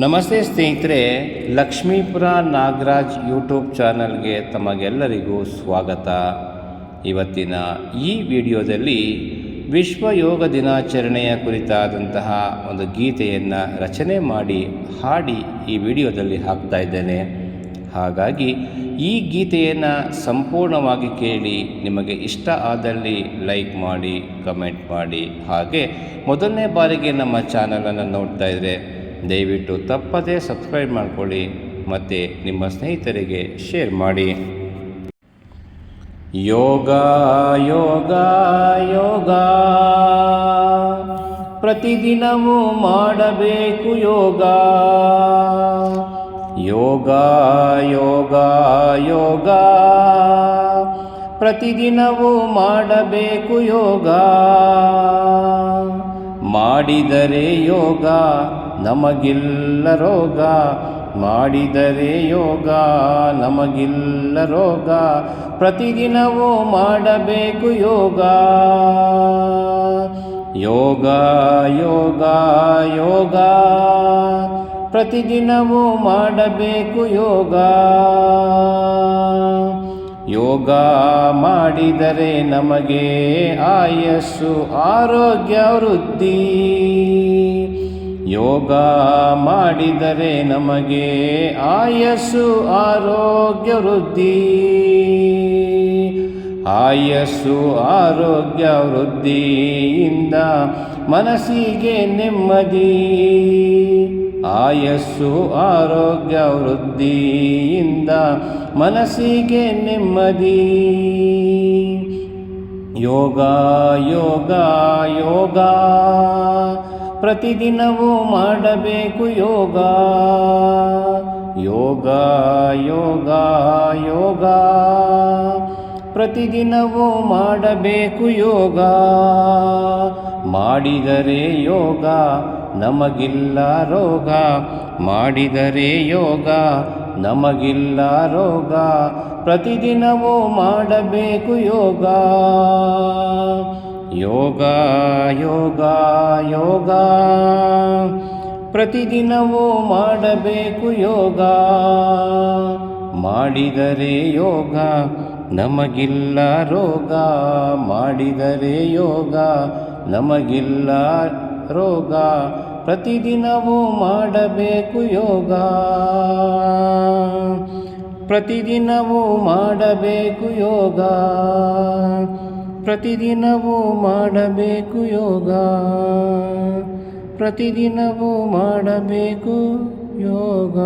ನಮಸ್ತೆ ಸ್ನೇಹಿತರೆ, ಲಕ್ಷ್ಮೀಪುರ ನಾಗರಾಜ್ ಯೂಟ್ಯೂಬ್ ಚಾನಲ್ಗೆ ತಮಗೆಲ್ಲರಿಗೂ ಸ್ವಾಗತ. ಇವತ್ತಿನ ಈ ವಿಡಿಯೋದಲ್ಲಿ ವಿಶ್ವ ಯೋಗ ದಿನಾಚರಣೆಯ ಕುರಿತಾದಂತಹ ಒಂದು ಗೀತೆಯನ್ನು ರಚನೆ ಮಾಡಿ ಹಾಡಿ ಈ ವಿಡಿಯೋದಲ್ಲಿ ಹಾಕ್ತಾ ಇದ್ದೇನೆ. ಹಾಗಾಗಿ ಈ ಗೀತೆಯನ್ನು ಸಂಪೂರ್ಣವಾಗಿ ಕೇಳಿ ನಿಮಗೆ ಇಷ್ಟ ಆದಲ್ಲಿ ಲೈಕ್ ಮಾಡಿ, ಕಮೆಂಟ್ ಮಾಡಿ. ಹಾಗೆ ಮೊದಲನೇ ಬಾರಿಗೆ ನಮ್ಮ ಚಾನಲನ್ನು ನೋಡ್ತಾ ಇದ್ದರೆ ದಯವಿಟ್ಟು ತಪ್ಪದೇ ಸಬ್ಸ್ಕ್ರೈಬ್ ಮಾಡಿಕೊಳ್ಳಿ ಮತ್ತು ನಿಮ್ಮ ಸ್ನೇಹಿತರಿಗೆ ಶೇರ್ ಮಾಡಿ. ಯೋಗ ಯೋಗ ಯೋಗ. ಪ್ರತಿದಿನವೂ ಮಾಡಬೇಕು ಯೋಗ. ಯೋಗ ಯೋಗ ಯೋಗ. ಪ್ರತಿದಿನವೂ ಮಾಡಬೇಕು ಯೋಗ. ಮಾಡಿದರೆ ಯೋಗ, ನಮಗಿಲ್ಲ ರೋಗ. ಮಾಡಿದರೆ ಯೋಗ, ನಮಗಿಲ್ಲ ರೋಗ. ಪ್ರತಿದಿನವೂ ಮಾಡಬೇಕು ಯೋಗ. ಯೋಗ ಯೋಗ ಯೋಗ. ಪ್ರತಿದಿನವೂ ಮಾಡಬೇಕು ಯೋಗ. ಯೋಗ ಮಾಡಿದರೆ ನಮಗೆ ಆಯಸ್ಸು, ಆರೋಗ್ಯ, ವೃದ್ಧಿ. ಯೋಗ ಮಾಡಿದರೆ ನಮಗೆ ಆಯಸ್ಸು, ಆರೋಗ್ಯ, ವೃದ್ಧಿ. ಆಯಸ್ಸು, ಆರೋಗ್ಯ, ವೃದ್ಧಿಯಿಂದ ಮನಸ್ಸಿಗೆ ನೆಮ್ಮದಿ. ಆಯಸ್ಸು ಆರೋಗ್ಯ ವೃದ್ಧಿಯಿಂದ ಮನಸ್ಸಿಗೆ ನೆಮ್ಮದಿ. ಯೋಗ ಯೋಗ ಯೋಗ. ಪ್ರತಿದಿನವೂ ಮಾಡಬೇಕು ಯೋಗ. ಯೋಗ ಯೋಗ ಯೋಗ. ಪ್ರತಿದಿನವೂ ಮಾಡಬೇಕು ಯೋಗ. ಮಾಡಿದರೆ ಯೋಗ, ನಮಗಿಲ್ಲ ರೋಗ. ಮಾಡಿದರೆ ಯೋಗ, ನಮಗಿಲ್ಲ ರೋಗ. ಪ್ರತಿದಿನವೂ ಮಾಡಬೇಕು ಯೋಗ. ಯೋಗ ಯೋಗ ಯೋಗ. ಪ್ರತಿದಿನವೂ ಮಾಡಬೇಕು ಯೋಗ. ಮಾಡಿದರೆ ಯೋಗ, ನಮಗಿಲ್ಲ ರೋಗ. ಮಾಡಿದರೆ ಯೋಗ, ನಮಗಿಲ್ಲ ರೋಗ. ಪ್ರತಿದಿನವೂ ಮಾಡಬೇಕು ಯೋಗ. ಪ್ರತಿದಿನವೂ ಮಾಡಬೇಕು ಯೋಗ. ಪ್ರತಿದಿನವೂ ಮಾಡಬೇಕು ಯೋಗ. ಪ್ರತಿದಿನವೂ ಮಾಡಬೇಕು ಯೋಗ.